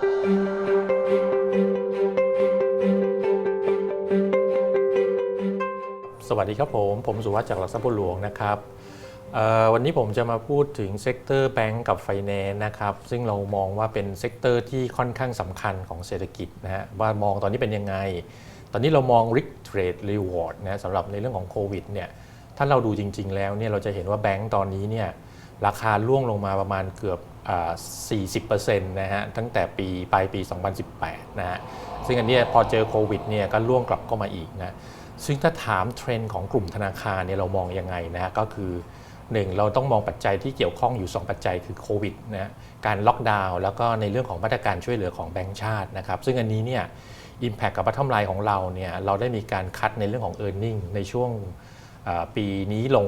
สวัสดีครับผม ผมสุวัสดิ์จากหลักทรัพย์บัวหลวงนะครับวันนี้ผมจะมาพูดถึงเซกเตอร์แบงก์กับไฟแนนซ์นะครับ ซึ่งเรามองว่าเป็นเซกเตอร์ที่ค่อนข้างสำคัญของเศรษฐกิจนะฮะว่ามองตอนนี้เป็นยังไง ตอนนี้เรามอง risk trade reward นะสำหรับในเรื่องของโควิดเนี่ยถ้าเราดูจริง ๆ แล้วเนี่ยเราจะเห็นว่าแบงก์ตอนนี้เนี่ยราคาร่วงลงมาประมาณเกือบ 40%นะฮะตั้งแต่ปีปลายปี 2018 นะฮะซึ่งอันนี้พอเจอโควิดเนี่ยก็ร่วงกลับเข้ามาอีกนะซึ่งถ้าถามเทรนด์ของกลุ่มธนาคารเนี่ยเรามองยังไงนะฮะก็คือ1เราต้องมองปัจจัยที่เกี่ยวข้องอยู่ 2 ปัจจัยคือโควิดนะการล็อกดาวน์แล้วก็ในเรื่องของมาตรการช่วยเหลือของแบงก์ชาตินะครับ ซึ่งอันนี้เนี่ยอิมแพคกับบัตทอมไลน์ของเราเนี่ยเราได้มีการคัดในเรื่องของ e a r n i n g ในช่วง ปีนี้ลง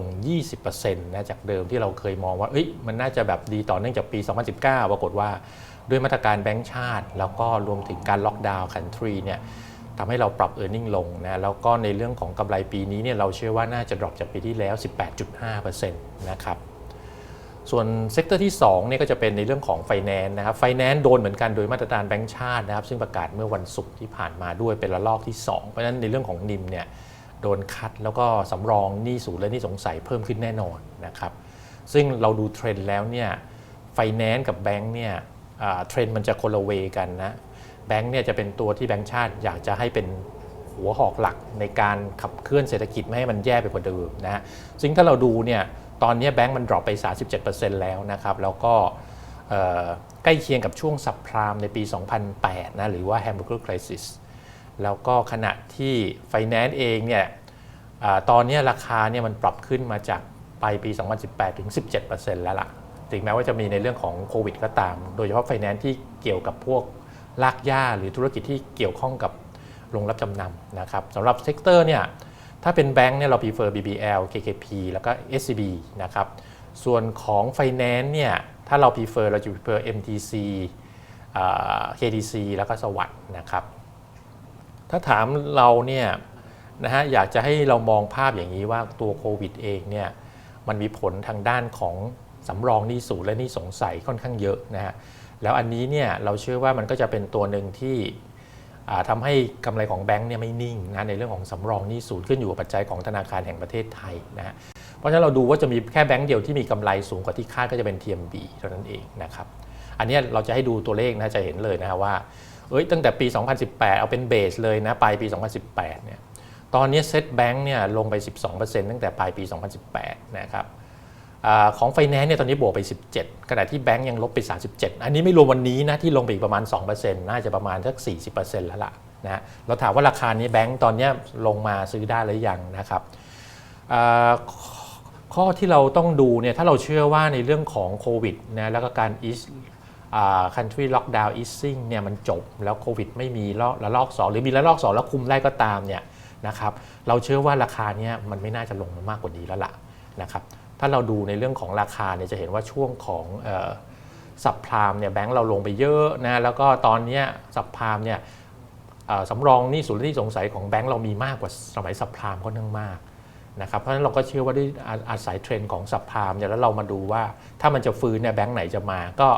20%นะจากเดิมที่เราเคยมองว่าเอ้ยมันน่าจะแบบดีต่อเนื่องจากปี 2019 ปรากฏว่าด้วยมาตรการแบงก์ชาติ แล้วก็รวมถึงการล็อกดาวน์คันทรีเนี่ยทำให้เราปรับ e a r n i n g ลงนะแล้วก็ในเรื่องของกำไรปีนี้เนี่ยเราเชื่อว่าน่าจะ drop จากปีที่แล้ว 18.5%นะครับส่วนเซกเตอร์ที่2เนี่ยก็จะเป็นในเรื่องของไฟแนนซ์นะครับไฟแนนซ์โดนเหมือนกันโดยมาตรการแบงก์ชาตินะครับซึ่งประกาศเมื่อวันศุกร์ที่ผ่านมาด้วยเป็นระลอกที่ 2 เพราะฉะนั้นในเรื่องของนิมเนี่ย โดนคัดแล้วก็สำรองหนี้สูงและหนี้สงสัยเพิ่มขึ้นแน่นอนนะครับซึ่งเราดูเทรนด์แล้วเนี่ยไฟแนนซ์กับแบงก์เนี่ยเทรนด์มันจะคนละเวกันนะแบงก์เนี่ยจะเป็นตัวที่แบงก์ชาติอยากจะให้เป็นหัวหอกหลักในการขับเคลื่อนเศรษฐกิจไม่ให้มันแย่ไปกว่าเดิมนะซึ่งถ้าเราดูเนี่ยตอนนี้แบงก์มัน drop ไป 37%แล้วนะครับแล้วก็ใกล้เคียงกับช่วงสับพรามในปี 2008นะหรือว่า Hamburger Crisis แล้วก็ขณะที่ Finance เองเนี่ยอตอนนี้ราคาเนี่ยมันปรับขึ้นมาจากปลายปี 2018 ถึง 17%แล้วล่ะ ถึงแม้ว่าจะมีในเรื่องของโควิดก็ตาม โดยเฉพาะไฟแนนซ์ที่เกี่ยวกับพวกลากย่าหรือธุรกิจที่เกี่ยวข้องกับโรงรับจำนำนะครับสำหรับเซกเตอร์เนี่ยถ้าเป็นแบงค์เนี่ยเรา prefer BBL KKP แล้วก็ SCB นะครับ ส่วนของ Finance เนี่ยถ้าเรา prefer เราจะ prefer MTC KTC แล้วก็สวัสด์นะครับ ถ้าถามเราเนี่ยนะฮะอยากจะให้เรามองภาพอย่างนี้ว่าตัวโควิดเองเนี่ยมันมีผลทางด้านของสำรองหนี้สูงและหนี้สงสัยค่อนข้างเยอะนะฮะแล้วอันนี้เนี่ยเราเชื่อว่ามันก็จะเป็นตัวหนึ่งที่อ่าทำให้กำไรของแบงก์เนี่ยไม่นิ่งนะในเรื่องของสำรองหนี้สูงขึ้นอยู่กับปัจจัยของธนาคารแห่งประเทศไทยนะฮะเพราะฉะนั้นเราดูว่าจะมีแค่แบงก์เดียวที่มีกำไรสูงกว่าที่คาดก็จะเป็น TMB เท่านั้นเองนะครับอันนี้เราจะให้ดูตัวเลขนะจะเห็นเลยนะฮะว่า เอ้ยตั้งแต่ปี 2018 เอาเป็นเบสเลยนะปลายปี 2018 เนี่ยตอนนี้เซ็ตแบงค์เนี่ยลงไป 12%ตั้งแต่ปลายปี 2018 นะครับอของไฟแนนซ์เนี่ยตอนนี้บวกไป 17 ขณะที่แบงค์ยังลบไป 37 อันนี้ไม่รวมวันนี้นะที่ลงไปอีกประมาณ 2%น่าจะประมาณสัก 40%แล้วล่ะนะเราถามว่าราคานี้แบงค์ตอนนี้ลงมาซื้อได้หรือยังนะครับข้อที่เราต้องดูเนี่ยถ้าเราเชื่อว่าในเรื่องของโควิดนะแล้วก็การอ่า country lockdown easing เนี่ยมันจบแล้วโควิดไม่มีระระลอก2หรือมีระลอก2แล้วคุมได้ก็ตามเนี่ยนะครับเราเชื่อว่าราคาเนี้ยมันไม่น่าจะลงมามากกว่านี้แล้วล่ะนะครับถ้าเราดูในเรื่องของราคาเนี่ยจะเห็นว่าช่วงของสับพรามเนี่ยแบงก์เราลงไปเยอะนะแล้วก็ตอนนี้สับพรามเนี่ยสำรองนี้สูงหนี้สงสัยของแบงก์เรามีมากกว่าสมัยสับพรามค่อนข้างมากนะครับเพราะฉะนั้นเราก็เชื่อว่าด้วยอาอาศัยเทรนด์ของสับพรามเนี่ยแล้วเรามาดูว่าถ้ามันจะฟื้นเนี่ยแบงก์ไหนจะมาก็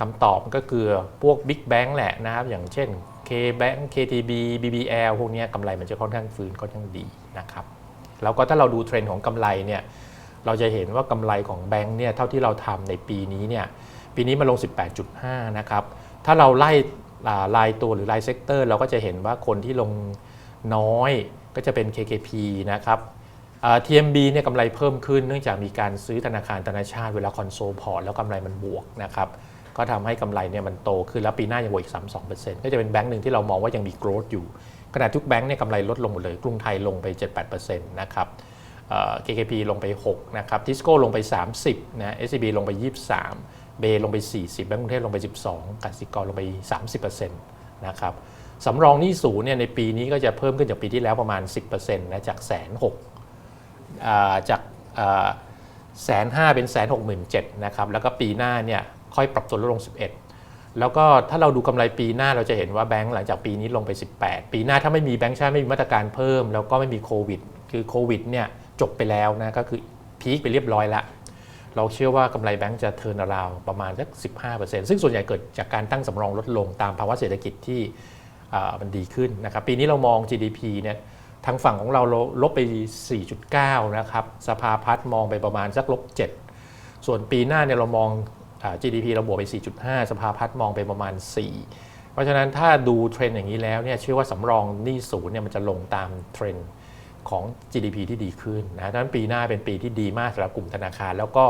คำตอบก็คือพวกบิ๊กแบงแหละนะครับ อย่างเช่น K-Bank KTB BBL พวกนี้กำไรมันจะค่อนข้างฟื้นค่อนข้างดีนะครับ แล้วก็ถ้าเราดูเทรนด์ของกำไรเนี่ยเราจะเห็นว่ากำไรของแบงก์เนี่ยเท่าที่เราทำในปีนี้เนี่ยปีนี้มาลง 18.5 นะครับ ถ้าเราไล่อ่ารายตัวหรือรายเซกเตอร์เราก็จะเห็นว่าคนที่ลงน้อยก็จะเป็น KKP นะครับ TMB เนี่ยกำไรเพิ่มขึ้นเนื่องจากมีการซื้อธนาคารธนาชาติเวลาคอนโซลพอร์ตแล้วกำไรมันบวกนะครับ ก็ทำให้กำไรเนี่ยมันโตขึ้นแล้วปีหน้ายังบวกอีก 32%ก็จะเป็นแบงก์หนึ่งที่เรามองว่ายังมี growth อยู่ขณะทุกแบงก์เนี่ยกำไรลดลงหมดเลย กรุงไทยลงไป 78%นะครับเอ่อ KKP ลงไป 6 นะครับทิสโก้ลงไป 30 นะ SCB ลงไป 23 เบลงไป 40 แบงก์กรุงเทพลงไป 12กสิกรลงไป 30%นะครับสำรองหนี้สูงเนี่ยในปีนี้ก็จะเพิ่มขึ้นจากปีที่แล้วประมาณ 10%นะจากแสนหกอ่าจาก แสนห้าเป็นแสนหกหมื่นเจ็ดนะครับแล้วก็ปีหน้าเนี่ยค่อยปรับตัวลดลง 11 แล้วก็ถ้าเราดูกำไรปีหน้าเราจะเห็นว่าแบงก์หลังจากปีนี้ลงไป 18 ปีหน้าถ้าไม่มีแบงก์ชาติไม่มีมาตรการเพิ่ม แล้วก็ไม่มีโควิด คือโควิดเนี่ยจบไปแล้วนะก็คือพีคไปเรียบร้อยล้วเราเชื่อว่ากำไรแบงก์จะเทิร์นราวประมาณสัก 15%ซึ่งส่วนใหญ่เกิดจากการตั้งสำรองลดลงตามภาวะเศรษฐกิจที่อ่ามันดีขึ้นนะครับปีนี้เรามอง GDP เนี่ย ทางฝั่งของเราลบไป 4.9 นะครับ สภาพัฒน์มองไปประมาณสักลบ 7 ส่วนปีหน้าเนี่ยเรามองอา GDP เราบวกไป 4.5 สภาพัฒน์มองไปประมาณ 4 เพราะฉะนั้นถ้าดูเทรนด์อย่างนี้แล้วเนี่ยเชื่อว่าสำรองหนี้ศูนย์เนี่ยมันจะลงตามเทรนด์ของ GDP ที่ดีขึ้นนะดังนั้นปีหน้าเป็นปีที่ดีมากสำหรับกลุ่มธนาคาร แล้วก็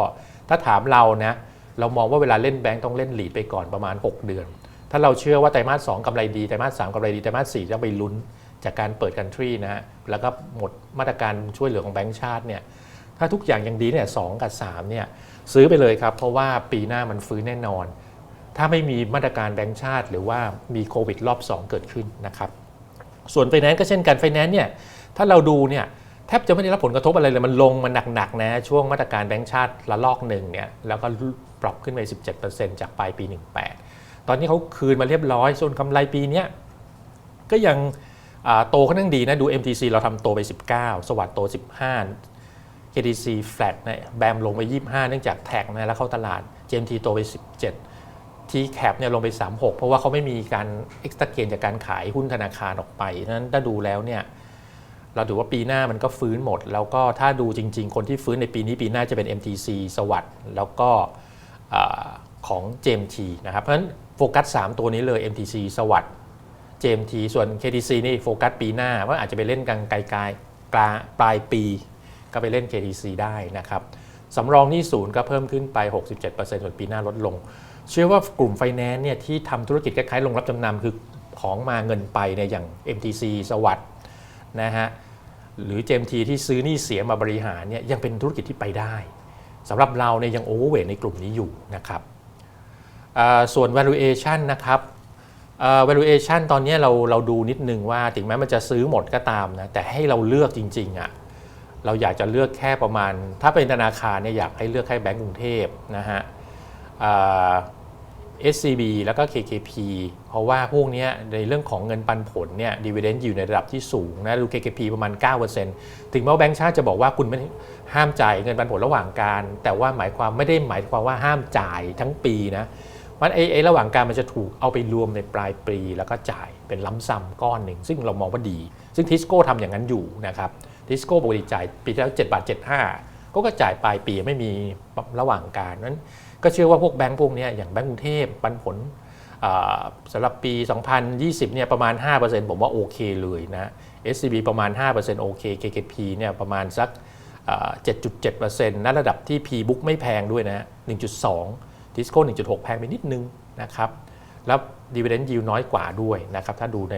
ถ้าถามเรานะเรามองว่าเวลาเล่นแบงก์ต้องเล่นหลีดไปก่อนประมาณ 6 เดือน ถ้าเราเชื่อว่าไตรมาส2กำไรดีไตรมาส3กำไรดีไตรมาส4จะไปลุ้น จากการเปิดกันทรีนะฮะแล้วก็หมดมาตรการช่วยเหลือของแบงก์ชาติเนี่ยถ้าทุกอย่างยังดีเนี่ยสกับ3เนี่ยซื้อไปเลยครับ เพราะว่าปีหน้ามันฟื้นแน่นอน ถ้าไม่มีมาตรการแบงก์ชาติ หรือว่ามีโควิดรอบ 2 เกิดขึ้นนะครับส่วนไฟแนนซ์ก็เช่นกันไฟแนนซ์เนี่ยถ้าเราดูเนี่ยแทบจะไม่ได้รับผลกระทบอะไรเลย มันลงมาหนักๆนะช่วงมาตรการแบงก์ชาติละลอกหนึ่งเนี่ยแล้วก็ปรับขึ้นไป 17%จากปลายปี 18 ตอนนี้เขาคืนมาเรียบร้อยส่วนกำไรปีเนี้ยก็ยัง โตค่อนข้างดีนะดู MTC เราทำโตไป 19 สวัสด์โต 15 KTC flat นะแบมลงไป 25 เนื่องจากแท็กนะแล้วเข้าตลาด GMT โตไป 17 T cap เนี่ยลงไป 36 เพราะว่าเขาไม่มีการ extra gain จากการขายหุ้นธนาคารออกไปนั้นถ้าดูแล้วเนี่ยเราถือว่าปีหน้ามันก็ฟื้นหมด แล้วก็ถ้าดูจริง ๆ คนที่ฟื้นในปีนี้ปีหน้าจะเป็น MTC สวัสด์แล้วก็อของ JMT นะครับเพราะฉะนั้นโฟกัส 3 ตัวนี้เลย MTC สวัสด์ JMT ส่วน KTC นี่โฟกัสปีหน้าว่าอาจจะไปเล่นกลางไกลๆกลางปลายปี ก็ไปเล่น KTC ได้นะครับสำรองหนี้ศูนย์ก็เพิ่มขึ้นไป 67%ส่วนปีหน้าลดลง เชื่อว่ากลุ่มไฟแนนซ์เนี่ยที่ทำธุรกิจคล้ายๆลงรับจำนำคือของมาเงินไปเนี่ยอย่าง MTC สวัสด์นะฮะหรือ JMT ที่ซื้อหนี้เสียมาบริหารเนี่ยยังเป็นธุรกิจที่ไปได้สำหรับเราเนี่ยยังโอเวอร์เวทในกลุ่มนี้อยู่นะครับส่วน valuation นะครับ valuation ตอนนี้เราเราดูนิดนึงว่าถึงแม้มันจะซื้อหมดก็ตามนะแต่ให้เราเลือกจริงๆอะ่ะเราอยากจะเลือกแค่ประมาณ ถ้าเป็นธนาคารเนี่ยอยากให้เลือกแค่แบงก์กรุงเทพนะฮะอ่า SCB แล้วก็ KKP เพราะว่าพวกเนี้ยในเรื่องของเงินปันผลเนี่ยดีเวเดนอยู่ในระดับที่สูงนะดู KKP ประมาณ 9%ถึงแม้ว่าแบงก์ชาติจะบอกว่าคุณไม่ห้ามจ่ายเงินปันผลระหว่างการ แต่ว่าหมายความไม่ได้หมายความว่าห้ามจ่ายทั้งปีนะ มันไอ้ไอ้ระหว่างการมันจะถูกเอาไปรวมในปลายปี แล้วก็จ่ายเป็นล้ำซ้ำก้อนหนึ่ง ซึ่งเรามองว่าดี ซึ่งทิสโก้ทำอย่างนั้นอยู่นะครับทิสโก้ปกติจ่ายปีที่แล้ว7บาท75 ก็ก็จ่ายปลายปีไม่มีระหว่างการนั้นก็เชื่อว่าพวกแบงก์พวกนี้อย่างแบงก์กรุงเทพปันผลสำหรับปี 2020 เนี่ยประมาณ 5%ผมว่าโอเคเลยนะ SCB ประมาณ 5%โอเค KKP เนี่ยประมาณสักอ่า7.7%ณระดับที่ P book ไม่แพงด้วยนะ 1.2 ทิสโก้ 1.6 แพงไปนิดนึงนะครับ แล้ว dividend yield น้อยกว่าด้วยนะครับ ถ้าดูใน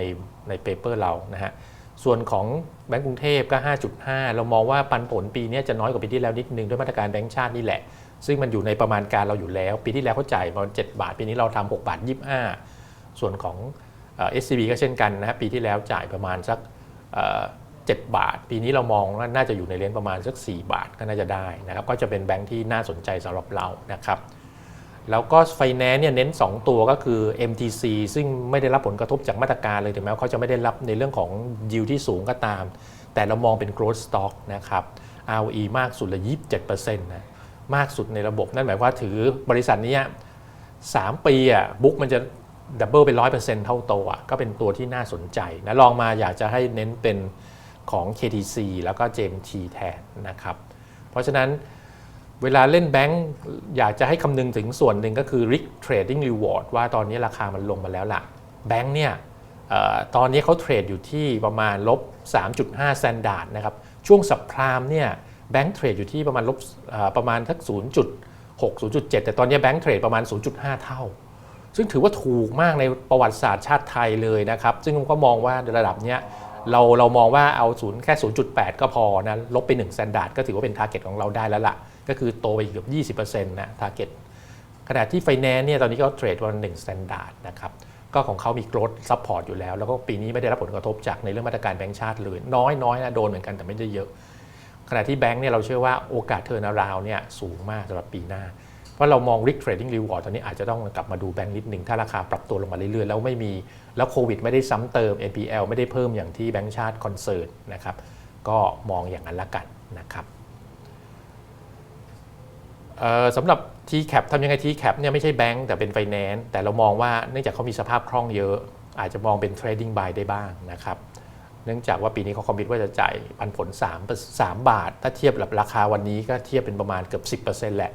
ในเปเปอร์เรานะฮะ ส่วนของแบงก์กรุงเทพก็ 5.5 เรามองว่าปันผลปีนี้จะน้อยกว่าปีที่แล้วนิดนึงด้วยมาตรการแบงก์ชาตินี่แหละ ซึ่งมันอยู่ในประมาณการเราอยู่แล้ว ปีที่แล้วเขาจ่ายประมาณ7บาท ปีนี้เราทำ6บาท25 ส่วนของเอ่อ SCB ก็เช่นกันนะปีที่แล้วจ่ายประมาณสักเอ่อ7บาท ปีนี้เรามองว่าน่าจะอยู่ในเลนประมาณสัก 4 บาทก็น่าจะได้นะครับ ก็จะเป็นแบงก์ที่น่าสนใจสำหรับเรานะครับ แล้วก็ไฟแนนซ์เนี่ยเน้น 2 ตัวก็คือ MTC ซึ่งไม่ได้รับผลกระทบจากมาตรการเลยถึงแม้ว่าเขาจะไม่ได้รับในเรื่องของยิวที่สูงก็ตาม แต่เรามองเป็น growth stock นะครับ ROE มากสุดเลย27%นะมากสุดในระบบนั่นหมายความว่าถือบริษัทนี้ย3ปีอะบุ๊กมันจะดับเบิลเป็น100%เท่าโตวอะก็เป็นตัวที่น่าสนใจนะลองมาอยากจะให้เน้นเป็นของ KTC แล้วก็ JMT แทนนะครับ เพราะฉะนั้น เวลาเล่นแบงก์อยากจะให้คำนึงถึงส่วนหนึ่งก็คือ risk trading reward ว่าตอนนี้ราคามันลงมาแล้วล่ะ แบงก์เนี่ยออตอนนี้เขาเทรดอยู่ที่ประมาณลบ 3.5 standard นะครับ ช่วงสับพรามเนี่ยแบงก์เทรดอยู่ที่ประมาณลบประมาณทัก 0.6 0.7 แต่ตอนนี้แบงก์เทรดประมาณ 0.5 เท่า ซึ่งถือว่าถูกมากในประวัติศาสตร์ชาติไทยเลยนะครับ ซึ่งผมก็มองว่าระดับเนี้ย เราเรามองว่าเอาศูนย์แค่ 0.8 ก็พอนะลบไป1 standard ก็ถือว่าเป็น target ของเราได้แล้วล่ะ ก็คือโตไปเกือบ20%นะ target ขณะที่ไฟแนนซ์เนี่ยตอนนี้ก็เทรดประมาณ1 standard นะครับก็ของเขามี growth support อยู่แล้ว แล้วก็ปีนี้ไม่ได้รับผลกระทบจากในเรื่องมาตรการแบงก์ชาติเลย น้อยน้อยนะโดนเหมือนกันแต่ไม่ได้เยอะ ขณะที่แบงก์เนี่ยเราเชื่อว่าโอกาสเทอร์นาราวเนี่ยสูงมากสำหรับปีหน้า เพราะเรามอง risk trading reward ตอนนี้อาจจะต้องกลับมาดูแบงก์นิดหนึ่งถ้าราคาปรับตัวลงมาเรื่อยๆ แล้วไม่มีแล้วโควิดไม่ได้ซ้ำเติม NPL ไม่ได้เพิ่มอย่างที่แบงก์ชาติคอนเซิร์ตนะครับก็มองอย่างนั้นละกันนะครับสำหรับ TCAP ทำยังไง TCAP เนี่ยไม่ใช่แบงก์แต่เป็นไฟแนนซ์แต่เรามองว่าเนื่องจากเขามีสภาพคล่องเยอะ อาจจะมองเป็น trading buy ได้บ้างนะครับเนื่องจากว่าปีนี้เขาคอมมิตว่าจะจ่ายปันผล3 3บาท ถ้าเทียบกับราคาวันนี้ก็เทียบเป็นประมาณเกือบ 10%แหละ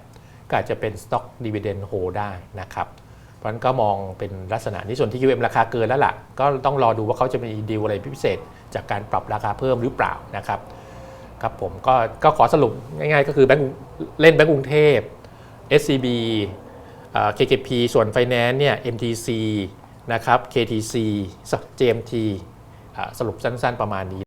ก็อาจจะเป็น stock dividend hold ได้นะครับ เพราะฉะนั้นก็มองเป็นลักษณะนี้ส่วนที่ QM ราคาเกินแล้วล่ะ ก็ต้องรอดูว่าเขาจะมีดีลอะไรพิเศษ จากการปรับราคาเพิ่มหรือเปล่านะครับครับผมก็ก็ขอสรุปง่ายๆ ก็คือแบงก์เล่นแบงก์กรุงเทพ SCB เอ่อ KKP ส่วน Finance เนี่ย MTC นะครับ KTC JMT อ่าสรุปสั้นๆประมาณนี้